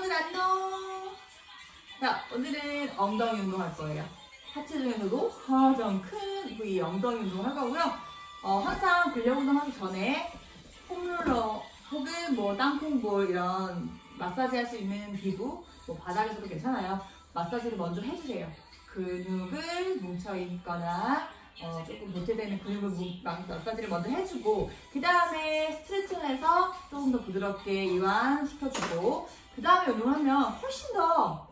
여러분들 안녕. 자, 오늘은 엉덩이 운동 할 거예요. 하체 중에서도 가장 큰 부위 엉덩이 운동 할 거고요. 어, 항상 근력 운동 하기 전에 폼롤러 혹은 뭐 땅콩볼 이런 마사지 할 수 있는 기구, 뭐 바닥에서도 괜찮아요. 마사지를 먼저 해주세요. 근육을 뭉쳐있거나 어, 조금 보태되는 근육을 마사지를 먼저 해주고 그 다음에 스트레칭해서 조금 더 부드럽게 이완시켜주고 그 다음에 운동하면 훨씬 더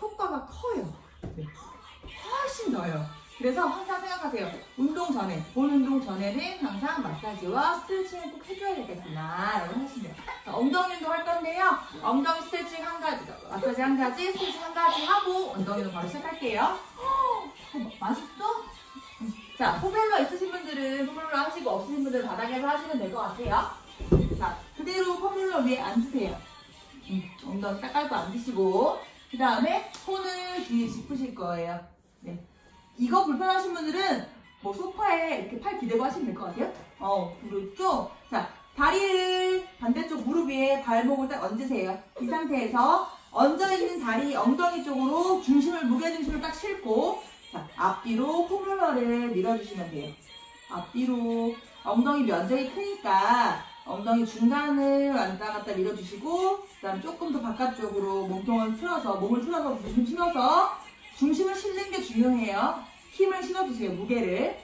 효과가 커요. 네. 훨씬 더요. 그래서 항상 생각하세요. 운동 전에, 본 운동 전에는 항상 마사지와 스트레칭을 꼭 해줘야겠구나. 라고 하시면 돼요. 자, 엉덩이 운동 할 건데요. 엉덩이 스트레칭 한 가지, 마사지 한 가지, 스트레칭 한 가지 하고 엉덩이 운동 바로 시작할게요. 어, 맛있어? 음. 자, 폼롤러 있으신 분들은 폼롤러 하시고 없으신 분들은 바닥에서 하시면 될 것 같아요. 자, 그대로 폼롤러 위에 앉으세요. 음, 엉덩이 딱 깔고 앉으시고 그 다음에 손을 뒤에 짚으실 거예요. 네. 이거 불편하신 분들은 뭐 소파에 이렇게 팔 기대고 하시면 될 것 같아요. 어, 그렇죠? 자, 다리를 반대쪽 무릎 위에 발목을 딱 얹으세요. 이 상태에서 얹어있는 다리 엉덩이 쪽으로 중심을, 무게중심을 딱 싣고 자, 앞뒤로 폼롤러를 밀어주시면 돼요. 앞뒤로 엉덩이 면적이 크니까 엉덩이 중간을 왔다 갔다 밀어주시고 그 다음 조금 더 바깥쪽으로 몸통을 틀어서 몸을 틀어서 중심 실어서 중심을 실는 게 중요해요. 힘을 실어주세요. 무게를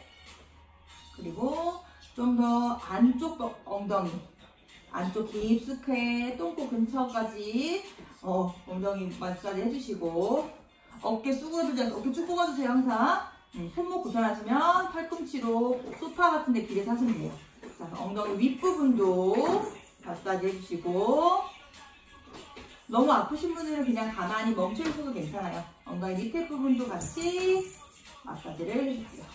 그리고 좀 더 안쪽 엉- 엉덩이 안쪽 깊숙해 똥꼬 근처까지 어, 엉덩이 마사지 해주시고 어깨 수그러들지 않게 어깨 쭉 뽑아주세요 항상 음, 손목 불편하시면 팔꿈치로 소파 같은 데 기대서 하시면 돼요 자, 엉덩이 윗부분도 마사지 해주시고 너무 아프신 분들은 그냥 가만히 멈춰 있어도 괜찮아요. 엉덩이 밑에 부분도 같이 마사지를 해주세요.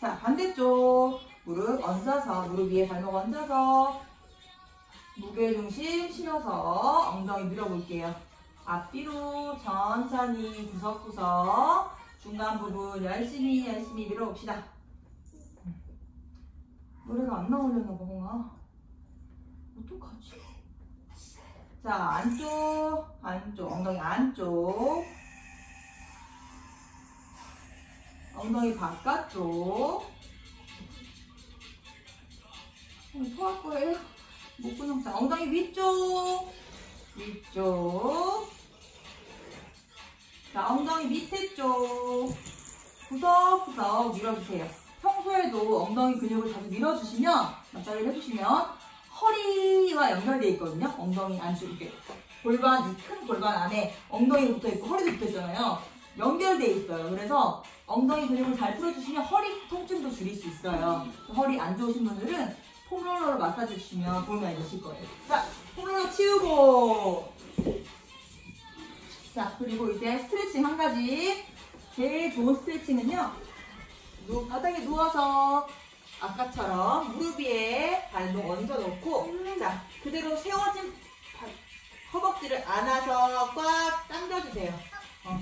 자, 반대쪽 무릎 얹어서 무릎 위에 발목 얹어서 무게중심 실어서 엉덩이 밀어볼게요. 앞뒤로 천천히 구석구석 중간 부분 열심히 열심히 밀어봅시다. 노래가 안 나오려나 봐, 뭔가. 어떡하지? 자, 안쪽, 안쪽, 엉덩이 안쪽. 엉덩이 바깥쪽. 어, 토할 거예요? 목근육 자, 엉덩이 위쪽. 위쪽. 자, 엉덩이 밑에 쪽. 구석구석 밀어주세요. 평소에도 엉덩이 근육을 자주 밀어주시면, 마사지를 해주시면, 허리와 연결되어 있거든요. 엉덩이 안쪽 이렇게. 골반, 이 큰 골반 안에 엉덩이 붙어 있고 허리도 붙어 있잖아요. 연결되어 있어요. 그래서 엉덩이 근육을 잘 풀어주시면 허리 통증도 줄일 수 있어요. 허리 안 좋으신 분들은 폼롤러로 마사지 해주시면 도움이 많이 되실 거예요. 자, 폼롤러 치우고. 자, 그리고 이제 스트레칭 한 가지. 제일 좋은 스트레칭은요. 누, 바닥에 누워서 아까처럼 무릎 위에 발목 얹어놓고 자 그대로 세워진 바- 허벅지를 안아서 꽉 당겨주세요. 어.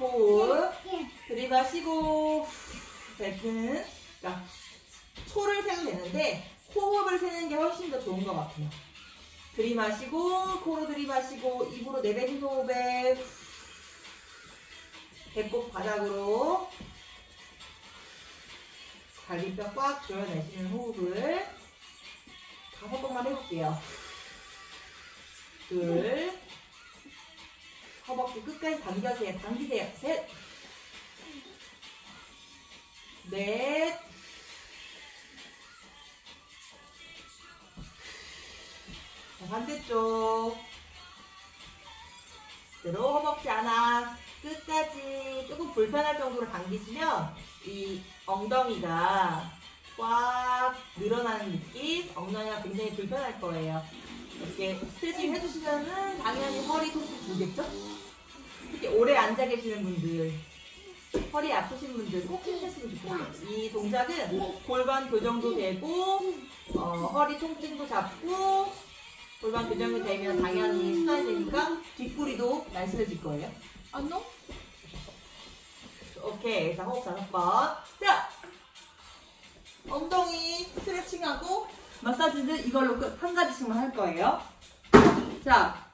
호흡 들이마시고 뱉은 자 소를 세도 되는데 호흡을 세는 게 훨씬 더 좋은 것 같아요. 들이마시고 코로 들이마시고 입으로 내뱉는 호흡에 배꼽 바닥으로 갈비뼈 꽉 조여내시는 호흡을 다섯 번만 해볼게요. 둘, 허벅지 끝까지 당겨세요. 당기세요. 셋, 넷, 자, 반대쪽. 그대로 허벅지 하나 끝까지 조금 불편할 정도로 당기시면 이 엉덩이가 꽉 늘어나는 느낌, 엉덩이가 굉장히 불편할 거예요. 이렇게 스트레칭 해주시면은 당연히 허리 통증 줄겠죠? 특히 오래 앉아 계시는 분들, 허리 아프신 분들 꼭 힘냈으면 좋겠어요. 이 동작은 골반 교정도 되고, 어, 허리 통증도 잡고, 골반 교정이 되면 당연히 수단이 되니까 뒷구리도 날씬해질 거예요. 안녕? 오케이. 자, 호흡 다섯 번. 자! 엉덩이 스트레칭하고 마사지는 이걸로 끝. 한 가지씩만 할 거예요. 자,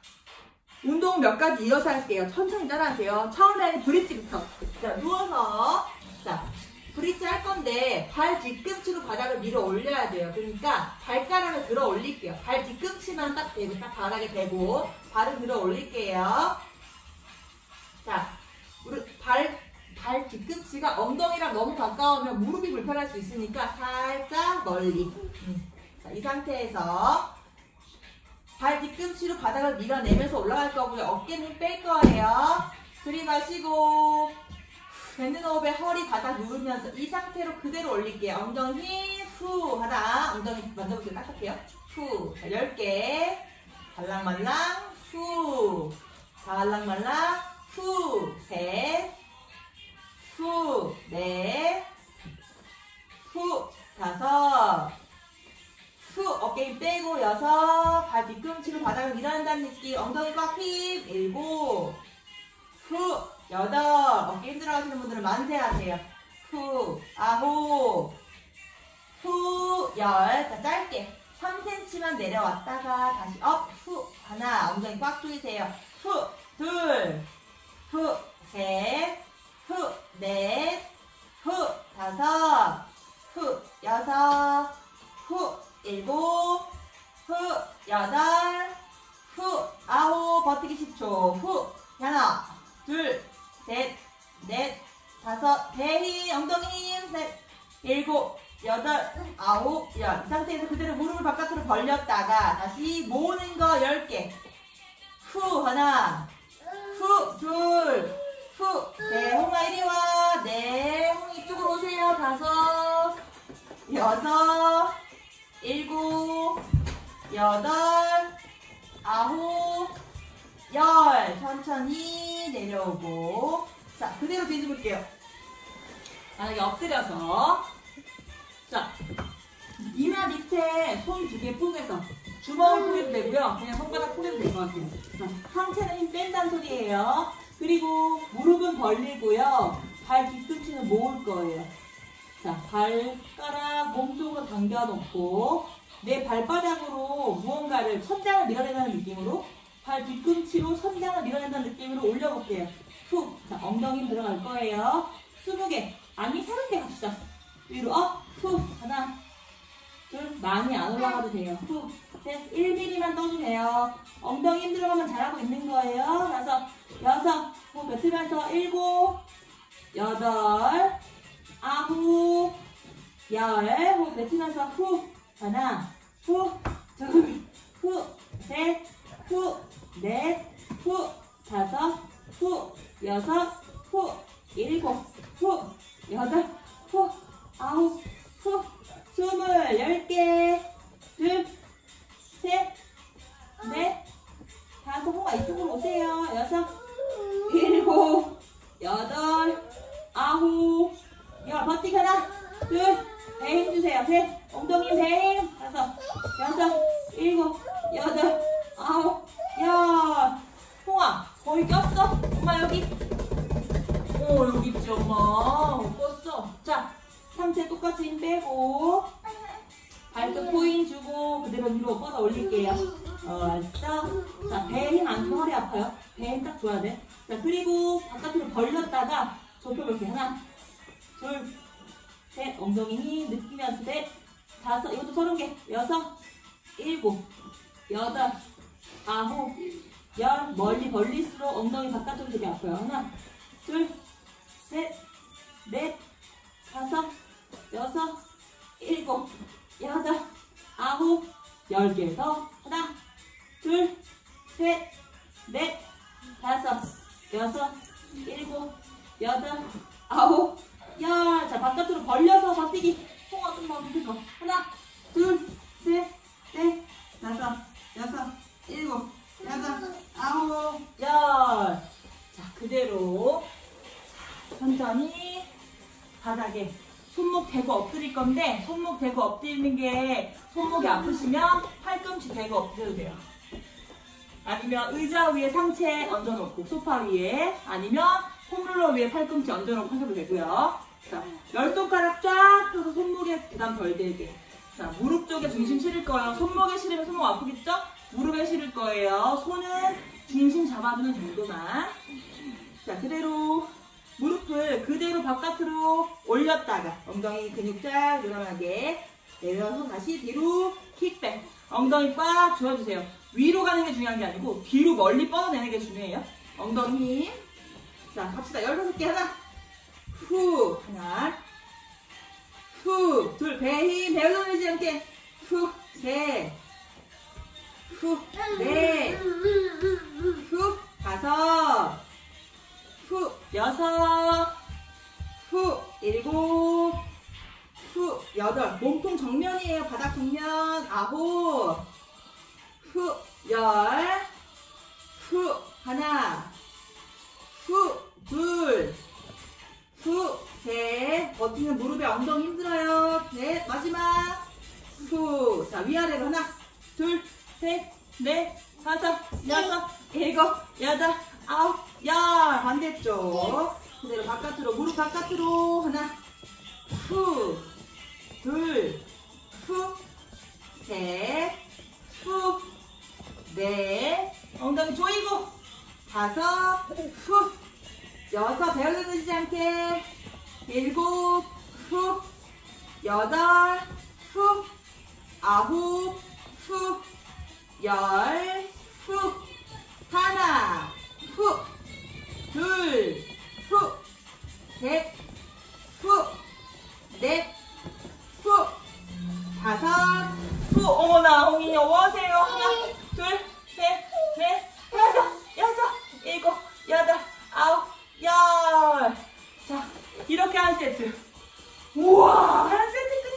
운동 몇 가지 이어서 할게요. 천천히 따라하세요. 처음에는 브릿지부터. 자, 누워서. 자, 브릿지 할 건데, 발 뒤꿈치로 바닥을 밀어 올려야 돼요. 그러니까, 발가락을 들어 올릴게요. 발 뒤꿈치만 딱 대고, 딱 바닥에 대고, 발을 들어 올릴게요. 자, 우리 발, 발 뒤꿈치가 엉덩이랑 너무 가까우면 무릎이 불편할 수 있으니까 살짝 멀리. 음. 자, 이 상태에서 발 뒤꿈치로 바닥을 밀어내면서 올라갈 거고요. 어깨는 뺄 거예요. 들이마시고 뱉는 호흡에 허리 바닥 누르면서 이 상태로 그대로 올릴게요. 엉덩이 후 하나 엉덩이 만져보세요. 딱딱해요. 후. 자, 10개. 달랑말랑 후. 달랑말랑 후. 셋, 후. 넷, 후. 다섯. 후. 어깨 힘 빼고 여섯. 발 뒤꿈치로 바닥을 밀어낸다는 느낌. 엉덩이 꽉힘 일곱. 후 여덟. 어깨 힘들어 하시는 분들은 만세하세요. 후 아홉 후열 자 짧게. 3cm만 내려왔다가 다시 업 후 하나. 엉덩이 꽉 조이세요. 후둘. 후셋 만약에 엎드려서. 자, 이마 밑에 손 두 개 포개서. 주먹을 포개도 되고요. 그냥 손가락 포개도 될 것 같아요. 자, 상체는 힘 뺀다는 소리예요. 그리고 무릎은 벌리고요. 발 뒤꿈치는 모을 거예요. 자, 발가락 몸쪽으로 당겨놓고 내 발바닥으로 무언가를 천장을 밀어낸다는 느낌으로 발 뒤꿈치로 천장을 밀어낸다는 느낌으로 올려볼게요. 후, 자, 엉덩이 들어갈 거예요. 20개, 아니 30개 갑시다. 위로 업, 후, 하나, 둘, 많이 안 올라가도 돼요. 후, 셋, 1mm만 떠주세요. 엉덩이 힘들어가면 잘하고 있는 거예요. 다섯, 여섯, 후, 뱉으면서 일곱, 여덟, 아홉, 열, 후, 뱉으면서 후, 하나, 후, 둘, 후, 셋, 후, 넷, 후, 다섯, 후, 여섯, 후, 일곱, 후, 여덟, 후, 아홉, 후, 스물, 열 개, 둘, 셋, 넷, 다섯, 홍아 이쪽으로 오세요. 여섯, 일곱, 여덟, 아홉, 열, 버티기 하나, 둘, 배힘 주세요. 셋, 엉덩이 배 힘, 다섯, 여섯, 일곱, 여덟, 아홉, 열. 홍아, 거기 꼈어? 엄마 여기. 어, 여기 있지, 엄마. 못 꼈어. 자, 상체 똑같이 힘 빼고, 발끝 포인 주고, 그대로 위로 뻗어 올릴게요. 어? 자, 배에 힘 안 주면 허리 아파요. 배에 힘 딱 줘야 돼. 자, 그리고 바깥으로 벌렸다가 좁혀볼게요. 하나, 둘, 셋, 엉덩이 힘 느끼면서 넷, 다섯, 이것도 서른 개, 여섯, 일곱, 여덟, 아홉, 열, 멀리 벌릴수록 엉덩이 바깥쪽이 되게 아파요. 하나, 둘, 셋, 넷, 다섯, 여섯, 일곱, 여덟, 아홉, 열 개 더. 하나, 둘, 셋, 넷, 다섯, 여섯, 일곱, 여덟, 아홉, 열. 자, 바깥으로 벌려서 버티기. 통화 좀만 밑에 거. 하나, 둘, 셋, 넷, 다섯, 여섯, 일곱, 여덟, 아홉, 열. 자, 그대로 천천히 바닥에 손목 대고 엎드릴 건데 손목 대고 엎드리는 게 손목이 아프시면 팔꿈치 대고 엎드려도 돼요. 아니면 의자 위에 상체 얹어놓고 소파 위에 아니면 홈롤러 위에 팔꿈치 얹어놓고 하셔도 되고요. 자, 열 손가락 쫙 펴서 손목에 부담 덜 되게 자, 무릎 쪽에 중심 실을 거예요. 손목에 실으면 손목 아프겠죠? 무릎에 실을 거예요. 손은 중심 잡아주는 정도만. 자, 그대로 무릎을 그대로 바깥으로 올렸다가 엉덩이 근육 쫙 늘어나게 내려서 다시 뒤로 킥백. 엉덩이 꽉 조여주세요. 위로 가는 게 중요한 게 아니고 뒤로 멀리 뻗어내는 게 중요해요. 엉덩이 힘. 자, 갑시다. 16개 하나. 후. 하나. 후. 둘. 배 힘. 배 올라오지 않게. 후. 셋. 후. 넷. 후. 다섯. 후. 여섯. 후. 일곱. 후. 여덟. 몸통 정면이에요. 바닥 정면. 아홉. 후. 열. 후. 하나. 후. 둘. 후. 셋. 버티는 무릎에 엉덩이 힘들어요. 넷. 마지막. 후. 자, 위아래로 하나. 둘. 셋. 넷. 다섯. 여섯. 일곱. 여덟. 아홉. 열. 반대쪽. 그대로 바깥으로. 무릎 바깥으로. 하나. 후. 둘. 후. 셋. 후. 넷. 엉덩이 조이고. 다섯. 후. 여섯. 배 올려주지 않게. 일곱. 후. 여덟. 후. 아홉. 후. 열. 후. 하나. 후. 둘. 후. 셋. 후. 넷. 후. 다섯. 후. 어머나, 홍인이 어서오세요. 하나, 둘, 셋, 넷, 다섯, 여섯, 일곱, 여덟, 아홉, 열. 자, 이렇게 한 세트. 우와, 한 세트 끝났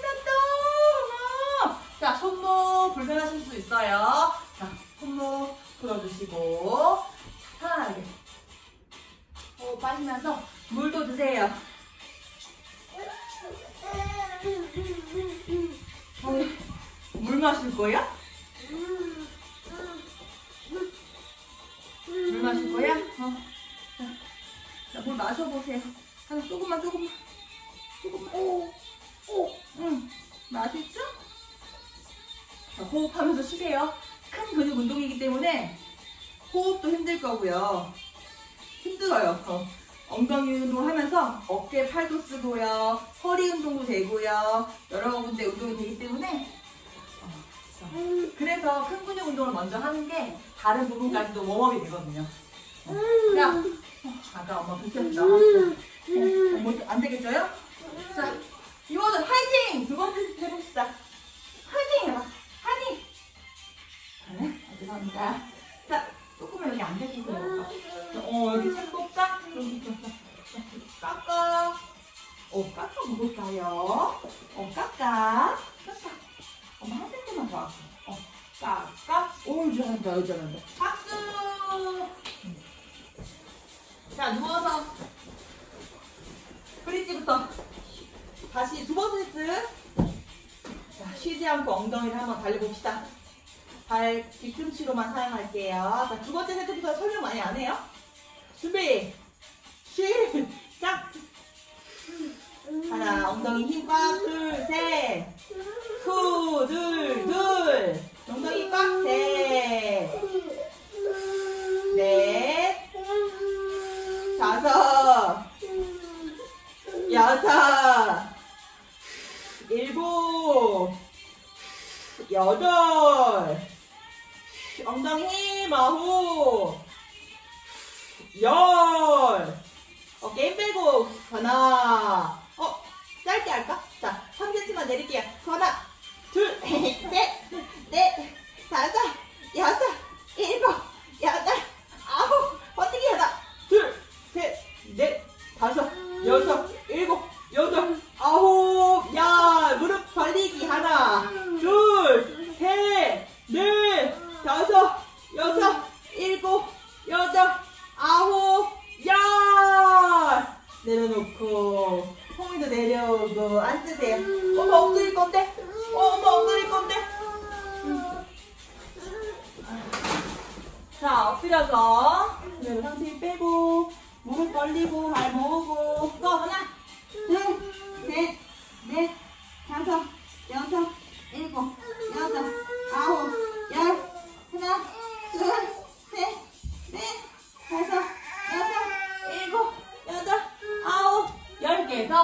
쓰고요. 허리 운동도 되고요. 여러 군데 운동이 되기 때문에 어, 자, 그래서 큰 근육 운동을 먼저 하는 게 다른 부분까지도 웜업이 되거든요. 어, 자, 어, 아까 엄마 불켰 나왔어. 어, 뭐, 안 되겠어요? 자, 이거는 화이팅! 두 번째 해봅시다. 화이팅 해봐. 화이팅! 네, 아, 죄송합니다. 자, 조금만 여기 앉아주세요. 어, 여기 책 볼까? 여기 좀, 깎아. 어, 깎아 먹을까요? 어, 깎아. 깎아. 엄마 한 세트만 더 할게. 어, 깎아. 오, 잘한다, 오, 잘한다. 박수! 음. 자, 누워서. 브릿지부터. 다시 두 번째 세트. 자, 쉬지 않고 엉덩이를 한번 달려봅시다. 발 뒤꿈치로만 사용할게요. 자, 두 번째 세트부터 설명 많이 안 해요. 준비! 시작! 하나, 엉덩이 힘 꽉, 둘, 셋. 후, 둘, 둘. 엉덩이 꽉, 셋. 넷. 다섯. 여섯. 일곱. 여덟. 엉덩이 힘, 아홉. 열. 어깨 힘 빼고. 하나. 어, 짧게 할까? 자, 3cm만 내릴게요. 하나, 둘, 셋, 넷, 다섯, 여섯, 일곱, 여덟, 아홉. 버티기 하나, 둘, 셋, 넷, 다섯, 여섯, 走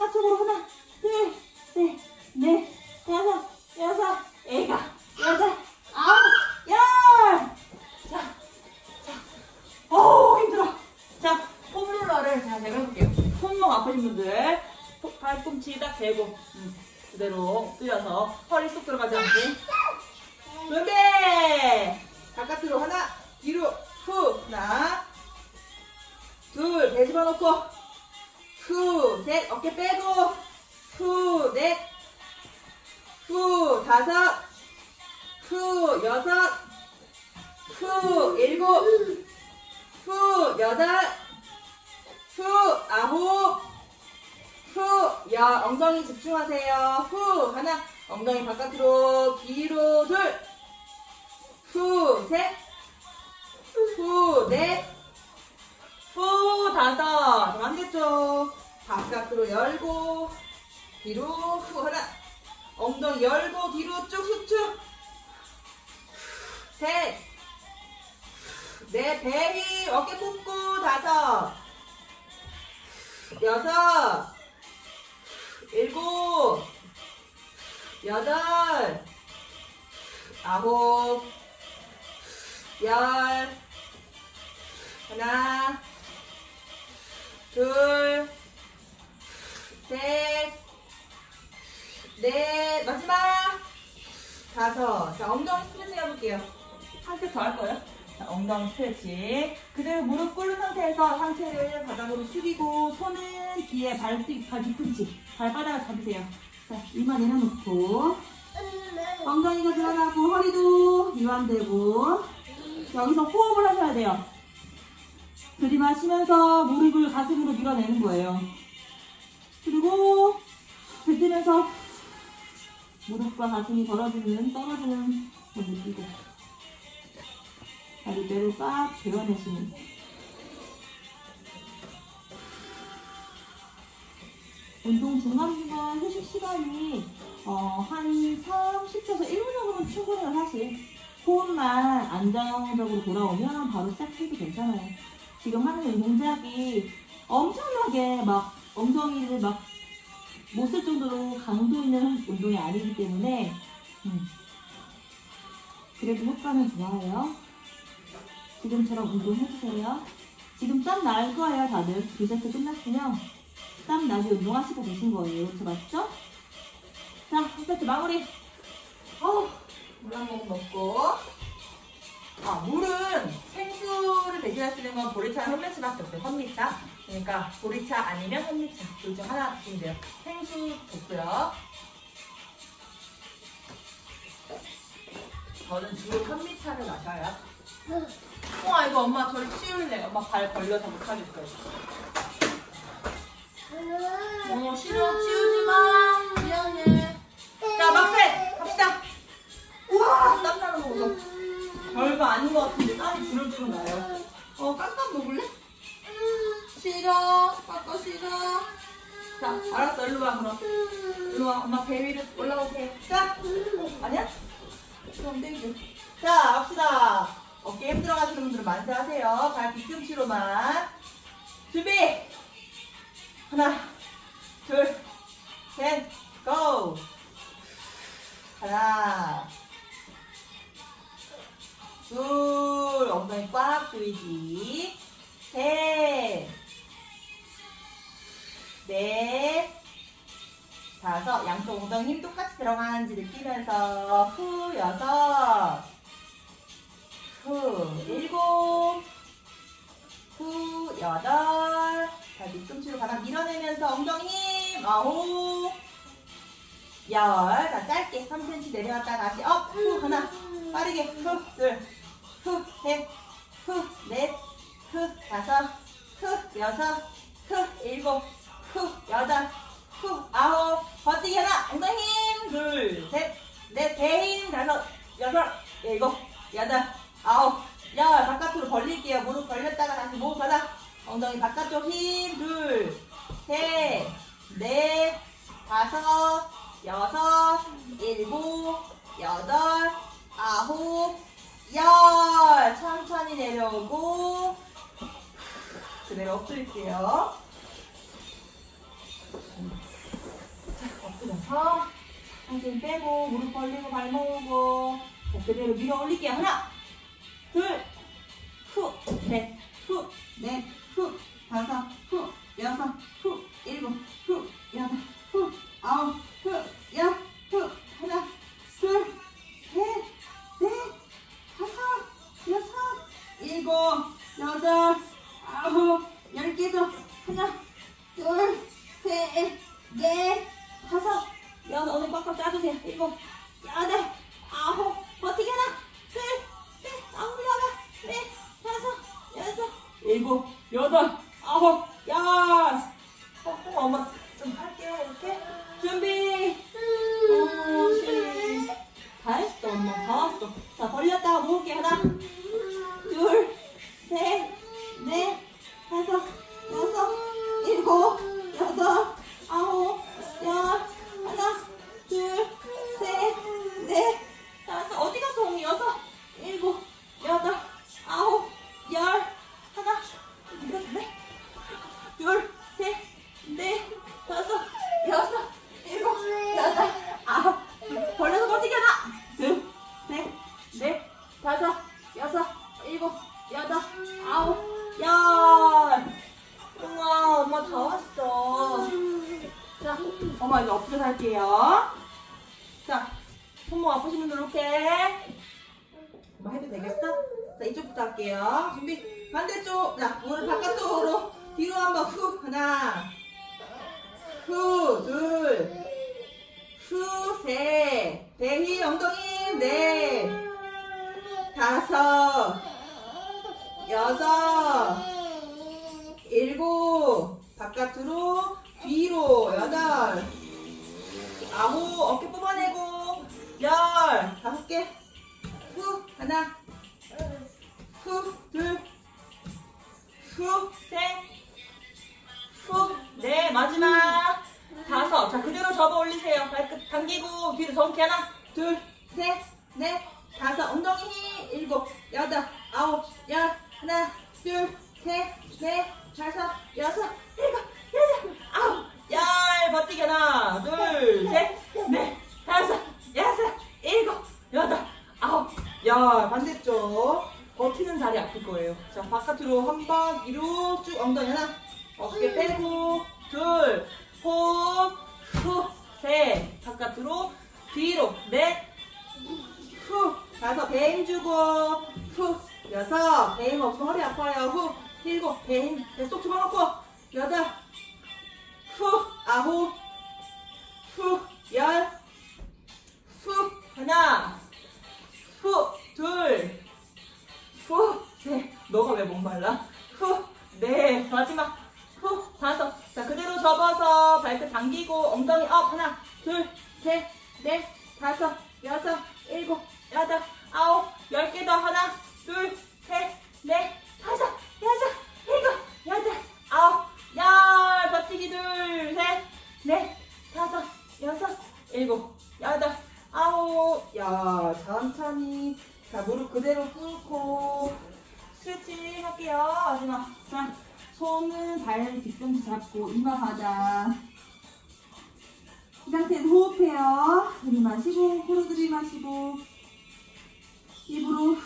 버티기 바깥 하나 엉덩이 바깥으로 뒤로 둘후셋후 다섯. 반대쪽. 바깥으로 열고 뒤로 후 하나. 엉덩이 열고 뒤로 쭉 수축 셋. 넷, 배리. 어깨 굽고 다섯. 여섯. 일곱 여덟. 아홉. 열. 하나. 둘 셋 넷. 마지막. 다섯. 자 엉덩이 스트레칭 해볼게요. 한 세 더 할 거예요. 자, 엉덩이 스트레칭. 그대로 무릎 꿇은 상태에서 상체를 바닥으로 숙이고 손은 뒤에 발, 뒤, 발 뒤꿈치 발바닥을 잡으세요 자 이마 내려놓고. 엉덩이가 드러나고 허리도 이완되고. 여기서 호흡을 하셔야 돼요. 들이마시면서 무릎을 가슴으로 밀어내는 거예요. 그리고 뱉으면서 무릎과 가슴이 벌어지는 떨어지는 걸 느끼고 다리뼈를 꽉 재워내시는 운동 중간중간 휴식 시간이 어, 한 30초에서 1분 정도면 충분해요 사실. 호흡만 안정적으로 돌아오면 바로 시작해도 괜찮아요. 지금 하는 이 동작이 엄청나게 막 엉덩이를 막 못 쓸 정도로 강도 있는 운동이 아니기 때문에 음, 그래도 효과는 좋아요. 지금처럼 운동해주세요. 지금 땀 날 거예요 다들. 두 세트 끝났으면 땀 나게 운동하시고 계신 거예요 그렇죠 맞죠? 자, 한 세트 마무리. 어우, 물한 모금 먹고. 아, 물은 생수를 대신할 수 있는 건 보리차, 현미차밖에 없어요. 현미차. 그러니까 보리차 아니면 현미차. 둘 중 하나 드시면 돼요. 생수 좋고요. 저는 주로 현미차를 마셔요. 어, 이거 엄마 저를 치울래. 엄마 발 걸려서 못하겠어요. 어, 싫어. 치우지 마. 미안해. 자, 막세! 갑시다! 우와! 땀나는 거 보소. 별거 아닌 것 같은데 땀이 주룩주룩 나요. 어, 깜깜 먹을래? 싫어. 깜깜 싫어. 자, 알았어. 일로 와, 그럼. 일로 와. 엄마 배 위로 올라오세요. 자! 아니야? 그럼 땡겨. 자, 갑시다. 어깨 힘들어 가시는 분들은 만세하세요. 발 뒤꿈치로만. 준비! 하나, 둘, 셋, 고! 하나, 둘, 엉덩이 꽉 조이기. 셋, 넷, 다섯, 양쪽 엉덩이 힘 똑같이 들어가는지 느끼면서. 후, 여섯, 후, 일곱, 후, 여덟, 자, 뒤꿈치로 바닥 밀어내면서 엉덩이 힘, 아홉, 열. 자, 짧게 3cm 내려갔다 다시 업. 후, 하나. 빠르게. 후, 둘. 후, 셋. 후, 넷. 후, 다섯. 후, 여섯. 후, 일곱. 후, 여덟. 후, 아홉. 버티기 하나. 엉덩이 힘. 둘, 셋. 넷. 배힘. 다섯. 여섯. 일곱. 여덟. 아홉. 열. 바깥으로 벌릴게요. 무릎 벌렸다가 다시 목 바닥. 엉덩이 바깥쪽 힘. 둘, 셋. 넷. 다섯. 여섯. 일곱. 여덟. 아홉. 열. 천천히 내려오고. 그대로 엎드릴게요. 자, 엎드려서 상체 빼고 무릎 벌리고 발 모으고 자, 그대로 밀어 올릴게요. 하나, 둘, 후, 셋, 후, 넷, 후, 다섯, 후, 여섯, 후, 일곱, 후, 여덟, 후, 아홉, 후, 열, 후, 하나, 둘, 셋, 넷, 다섯, 여섯, 일곱, 여덟, 아홉, 열개 더. 하나, 둘, 셋, 넷, 다섯, 여섯. 오늘 꽉꽉 짜주세요. 일곱, 여덟, 여덟, 여섯, 일곱, 여덟, 아홉, 열. 우와, 엄마 다 왔어. 자, 엄마 이제 엎드려서 할게요. 자, 손목 아프신 분들 이렇게. 엄마 해도 되겠어? 자, 이쪽부터 할게요. 준비. 반대쪽. 자, 오늘 바깥쪽으로. 뒤로 한번 후. 하나. 후. 둘. 후. 셋. 대희 엉덩이. 넷. 다섯. 여섯. 일곱. 바깥으로. 뒤로. 여덟. 아홉. 어깨 뽑아내고. 열. 다섯 개. 후. 하나. 후. 둘. 후. 셋. 후. 네. 마지막. 다섯. 자, 그대로 접어 올리세요. 발끝 당기고 뒤로 정키 하나, 둘, 셋, 넷, 다섯. 엉덩이 힘. 일곱, 여덟, 아홉, 열. 하나, 둘, 셋, 넷, 다섯, 여섯, 일곱, 여덟, 아홉, 열. 버티기 하나, 둘, 셋, 넷, 다섯, 여섯, 일곱, 여덟, 아홉, 열. 반대쪽. 버티는 자리 아플 거예요. 자, 바깥으로 한 바퀴로 쭉 엉덩이 하나, 어깨 빼고, 둘, 호흡, 후, 셋, 바깥으로, 뒤로, 넷, 후, 다섯, 배힘 주고, 후, 여섯, 배힘 없으면 허리 아파요, 후, 일곱, 배힘, 뱃속 집어넣고, 여덟, 후, 아홉, 후, 열, 후, 하나, 후, 둘, 후, 셋, 너가 왜 목말라? 후, 넷, 마지막, 후, 다섯. 자, 그대로 접어서 발끝 당기고 엉덩이 업. 하나, 둘, 셋, 넷, 다섯, 여섯, 일곱, 여덟, 아홉, 열 개 더. 하나, 둘, 셋, 넷, 다섯, 여섯, 일곱, 여덟, 아홉, 열. 버티기 둘, 셋, 넷, 다섯, 여섯, 일곱, 여덟, 아홉. 야, 천천히. 자, 무릎 그대로 꿇고 스트레칭 할게요. 마지막. 자. 손은 발 뒤꿈치 잡고 이마 바닥. 이 상태에서 호흡해요. 들이마시고 코로 들이마시고 입으로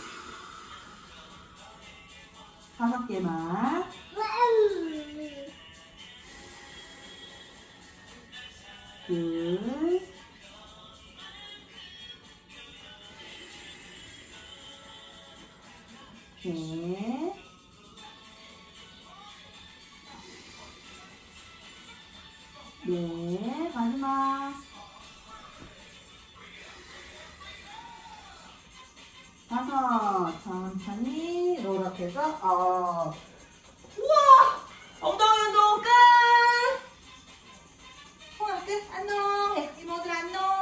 다섯 개만. 둘. 셋. 네, 다섯 천천히 노랗게 해서 업 어. 우와! 엉덩이 운동 끝! 호흡 끝. 안녕. 이모들 안녕.